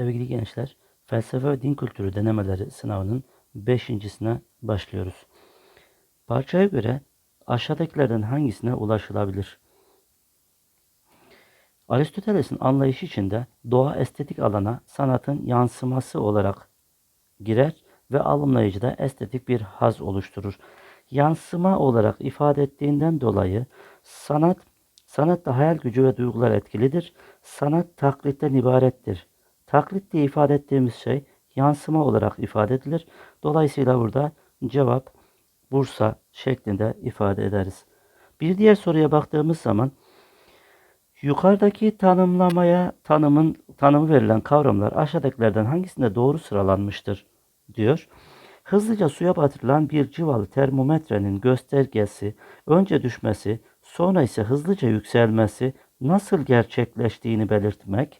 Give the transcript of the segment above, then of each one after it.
Sevgili gençler, felsefe ve din kültürü denemeleri sınavının beşincisine başlıyoruz. Parçaya göre aşağıdakilerden hangisine ulaşılabilir? Aristoteles'in anlayışı içinde doğa estetik alana sanatın yansıması olarak girer ve alımlayıcıda estetik bir haz oluşturur. Yansıma olarak ifade ettiğinden dolayı sanat sanatta hayal gücü ve duygular etkilidir. Sanat taklitten ibarettir. Taklit diye ifade ettiğimiz şey yansıma olarak ifade edilir. Dolayısıyla burada cevap Bursa şeklinde ifade ederiz. Bir diğer soruya baktığımız zaman yukarıdaki tanımlamaya tanımın tanımı verilen kavramlar aşağıdakilerden hangisinde doğru sıralanmıştır diyor. Hızlıca suya batırılan bir civalı termometrenin göstergesi önce düşmesi, sonra ise hızlıca yükselmesi nasıl gerçekleştiğini belirtmek.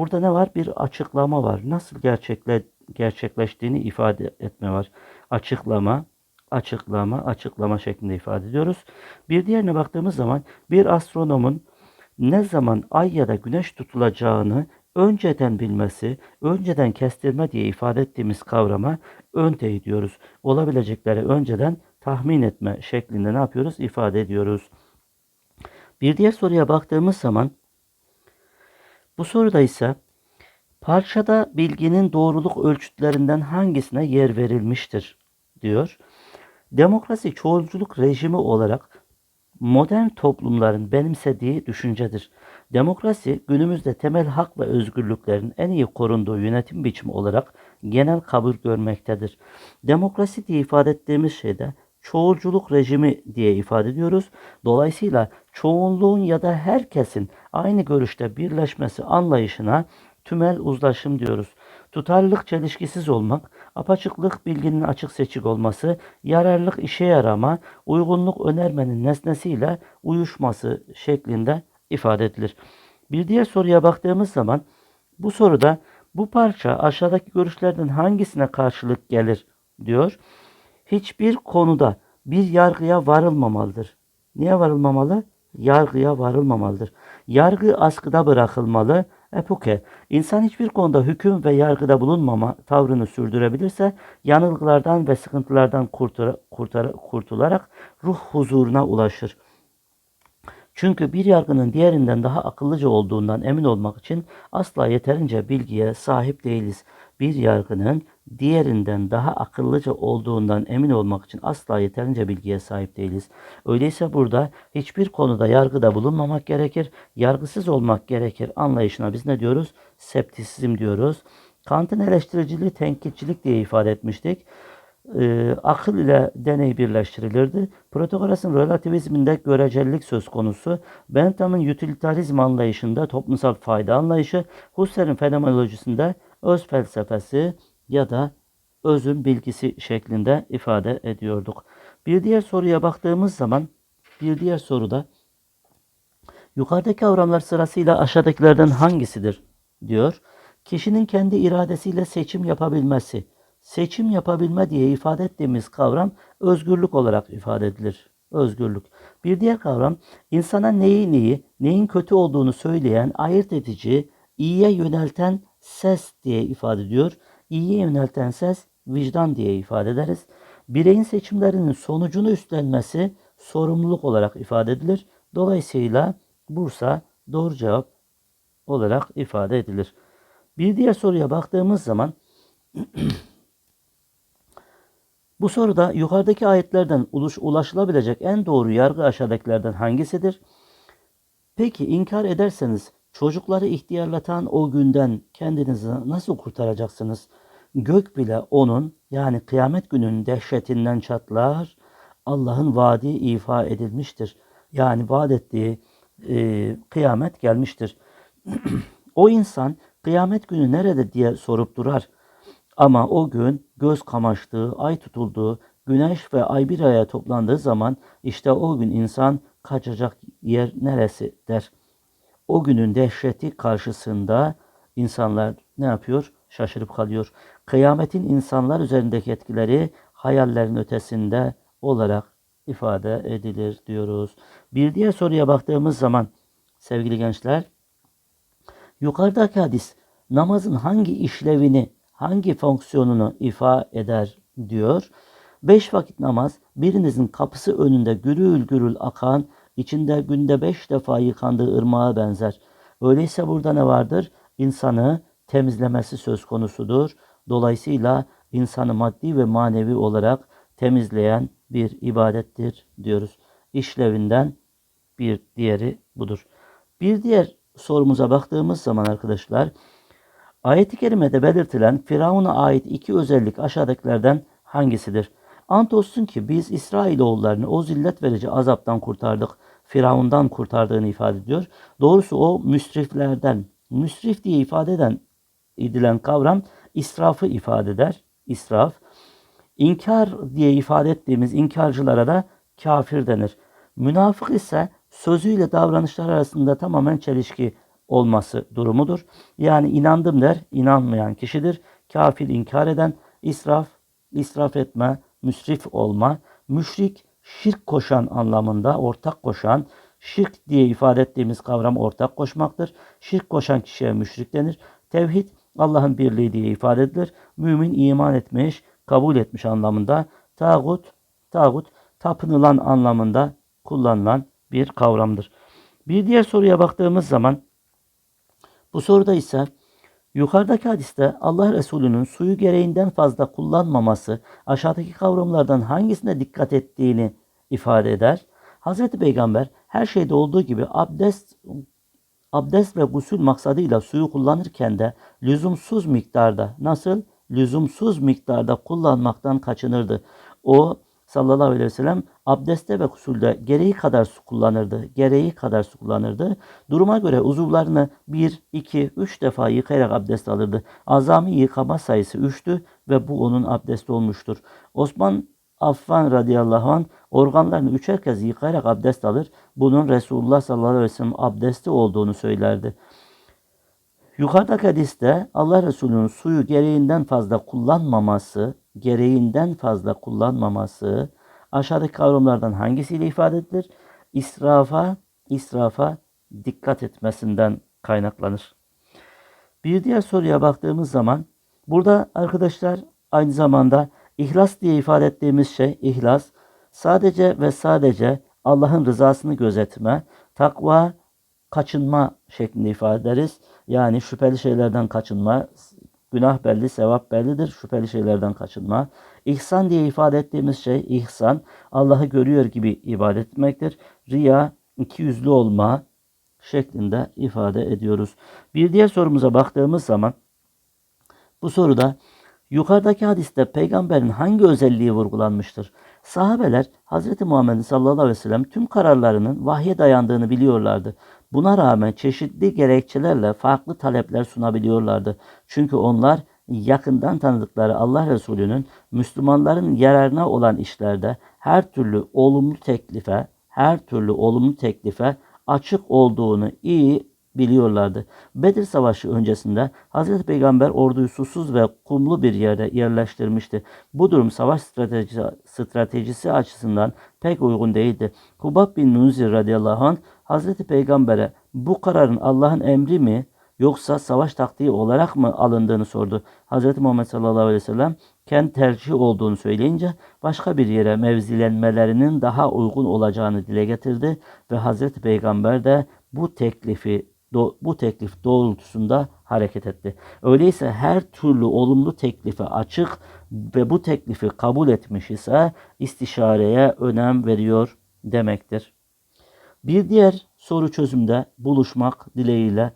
Burada ne var? Bir açıklama var. Nasıl gerçekle, gerçekleştiğini ifade etme var. Açıklama, açıklama, açıklama şeklinde ifade ediyoruz. Bir diğerine baktığımız zaman bir astronomun ne zaman ay ya da güneş tutulacağını önceden bilmesi, önceden kestirme diye ifade ettiğimiz kavrama önteyi diyoruz. Olabilecekleri önceden tahmin etme şeklinde ne yapıyoruz? İfade ediyoruz. Bir diğer soruya baktığımız zaman bu soruda ise parçada bilginin doğruluk ölçütlerinden hangisine yer verilmiştir diyor. Demokrasi çoğulculuk rejimi olarak modern toplumların benimsediği düşüncedir. Demokrasi günümüzde temel hak ve özgürlüklerin en iyi korunduğu yönetim biçimi olarak genel kabul görmektedir. Demokrasi diye ifade ettiğimiz şeyde çoğulculuk rejimi diye ifade ediyoruz. Dolayısıyla çoğunluğun ya da herkesin aynı görüşte birleşmesi anlayışına tümel uzlaşım diyoruz. Tutarlılık çelişkisiz olmak, apaçıklık bilginin açık seçik olması, yararlılık işe yarama, uygunluk önermenin nesnesiyle uyuşması şeklinde ifade edilir. Bir diğer soruya baktığımız zaman bu soruda bu parça aşağıdaki görüşlerden hangisine karşılık gelir diyor. Hiçbir konuda bir yargıya varılmamalıdır. Niye varılmamalı? Yargıya varılmamalıdır. Yargı askıda bırakılmalı. Epoke, insan hiçbir konuda hüküm ve yargıda bulunmama tavrını sürdürebilirse yanılgılardan ve sıkıntılardan kurtar, kurtar, kurtularak ruh huzuruna ulaşır. Çünkü bir yargının diğerinden daha akıllıca olduğundan emin olmak için asla yeterince bilgiye sahip değiliz. Bir yargının diğerinden daha akıllıca olduğundan emin olmak için asla yeterince bilgiye sahip değiliz. Öyleyse burada hiçbir konuda yargıda bulunmamak gerekir, yargısız olmak gerekir anlayışına biz ne diyoruz? Septisizm diyoruz. Kant'ın eleştiriciliği tenkitçilik diye ifade etmiştik e, akıl ile deney birleştirilirdi. Protagoras'ın relativizminde görecelilik söz konusu. Bentham'ın utilitarizm anlayışında toplumsal fayda anlayışı, Husserl'in fenomenolojisinde öz felsefesi ya da özün bilgisi şeklinde ifade ediyorduk. Bir diğer soruya baktığımız zaman bir diğer soruda yukarıdaki kavramlar sırasıyla aşağıdakilerden hangisidir diyor. Kişinin kendi iradesiyle seçim yapabilmesi seçim yapabilme diye ifade ettiğimiz kavram özgürlük olarak ifade edilir. Özgürlük. Bir diğer kavram insana neyin iyi, neyin kötü olduğunu söyleyen, ayırt edici, iyiye yönelten ses diye ifade ediyor. İyiye yönelten ses vicdan diye ifade ederiz. Bireyin seçimlerinin sonucunu üstlenmesi sorumluluk olarak ifade edilir. Dolayısıyla Bursa doğru cevap olarak ifade edilir. Bir diğer soruya baktığımız zaman Bu soruda yukarıdaki ayetlerden ulaşılabilecek en doğru yargı aşağıdakilerden hangisidir? Peki inkar ederseniz çocukları ihtiyarlatan o günden kendinizi nasıl kurtaracaksınız? Gök bile onun yani kıyamet gününün dehşetinden çatlar. Allah'ın vaadi ifa edilmiştir. Yani vaat ettiği e, kıyamet gelmiştir. o insan kıyamet günü nerede diye sorup durar. Ama o gün göz kamaştığı, ay tutulduğu, güneş ve ay bir araya toplandığı zaman işte o gün insan kaçacak yer neresi der. O günün dehşeti karşısında insanlar ne yapıyor? Şaşırıp kalıyor. Kıyametin insanlar üzerindeki etkileri hayallerin ötesinde olarak ifade edilir diyoruz. Bir diğer soruya baktığımız zaman sevgili gençler yukarıdaki hadis namazın hangi işlevini, hangi fonksiyonunu ifa eder diyor. Beş vakit namaz birinizin kapısı önünde gürül gürül akan, içinde günde beş defa yıkandığı ırmağa benzer. Öyleyse burada ne vardır? İnsanı temizlemesi söz konusudur. Dolayısıyla insanı maddi ve manevi olarak temizleyen bir ibadettir diyoruz. İşlevinden bir diğeri budur. Bir diğer sorumuza baktığımız zaman arkadaşlar ayet-i kerimede belirtilen Firavun'a ait iki özellik aşağıdakilerden hangisidir? Ant olsun ki biz İsrailoğullarını o zillet verici azaptan kurtardık. Firavundan kurtardığını ifade ediyor. Doğrusu o müsriflerden, müsrif diye ifade eden edilen kavram israfı ifade eder. İsraf. İnkar diye ifade ettiğimiz inkarcılara da kafir denir. Münafık ise sözüyle davranışlar arasında tamamen çelişki olması durumudur. Yani inandım der, inanmayan kişidir. Kafir inkar eden, israf, israf etme, müsrif olma, müşrik, şirk koşan anlamında ortak koşan, şirk diye ifade ettiğimiz kavram ortak koşmaktır. Şirk koşan kişiye müşrik denir. Tevhid Allah'ın birliği diye ifade edilir. Mümin iman etmiş, kabul etmiş anlamında. Tağut, tağut tapınılan anlamında kullanılan bir kavramdır. Bir diğer soruya baktığımız zaman bu soruda ise yukarıdaki hadiste Allah Resulü'nün suyu gereğinden fazla kullanmaması aşağıdaki kavramlardan hangisine dikkat ettiğini ifade eder. Hazreti Peygamber her şeyde olduğu gibi abdest abdest ve gusül maksadıyla suyu kullanırken de lüzumsuz miktarda nasıl lüzumsuz miktarda kullanmaktan kaçınırdı. O sallallahu aleyhi ve sellem abdestte ve kusulde gereği kadar su kullanırdı. Gereği kadar su kullanırdı. Duruma göre uzuvlarını bir, iki, üç defa yıkayarak abdest alırdı. Azami yıkama sayısı üçtü ve bu onun abdesti olmuştur. Osman Affan radıyallahu anh organlarını üçer kez yıkayarak abdest alır. Bunun Resulullah sallallahu aleyhi ve sellem abdesti olduğunu söylerdi. Yukarıdaki hadiste Allah Resulü'nün suyu gereğinden fazla kullanmaması, gereğinden fazla kullanmaması aşağıdaki kavramlardan hangisiyle ifade edilir? İsrafa, israfa dikkat etmesinden kaynaklanır. Bir diğer soruya baktığımız zaman burada arkadaşlar aynı zamanda ihlas diye ifade ettiğimiz şey ihlas sadece ve sadece Allah'ın rızasını gözetme, takva, kaçınma şeklinde ifade ederiz. Yani şüpheli şeylerden kaçınma, günah belli, sevap bellidir. Şüpheli şeylerden kaçınma. İhsan diye ifade ettiğimiz şey ihsan, Allah'ı görüyor gibi ibadet etmektir. Riya, iki yüzlü olma şeklinde ifade ediyoruz. Bir diğer sorumuza baktığımız zaman bu soruda yukarıdaki hadiste peygamberin hangi özelliği vurgulanmıştır? Sahabeler Hz. Muhammed sallallahu aleyhi ve sellem tüm kararlarının vahye dayandığını biliyorlardı. Buna rağmen çeşitli gerekçelerle farklı talepler sunabiliyorlardı. Çünkü onlar yakından tanıdıkları Allah Resulü'nün Müslümanların yararına olan işlerde her türlü olumlu teklife, her türlü olumlu teklife açık olduğunu iyi biliyorlardı. Bedir Savaşı öncesinde Hz. Peygamber orduyu susuz ve kumlu bir yerde yerleştirmişti. Bu durum savaş stratejisi, stratejisi açısından pek uygun değildi. Kubab bin Munzir radıyallahu anh Hz. Peygamber'e bu kararın Allah'ın emri mi yoksa savaş taktiği olarak mı alındığını sordu. Hz. Muhammed sallallahu aleyhi ve sellem kendi tercih olduğunu söyleyince başka bir yere mevzilenmelerinin daha uygun olacağını dile getirdi ve Hz. Peygamber de bu teklifi bu teklif doğrultusunda hareket etti. Öyleyse her türlü olumlu teklife açık ve bu teklifi kabul etmiş ise istişareye önem veriyor demektir. Bir diğer soru çözümde buluşmak dileğiyle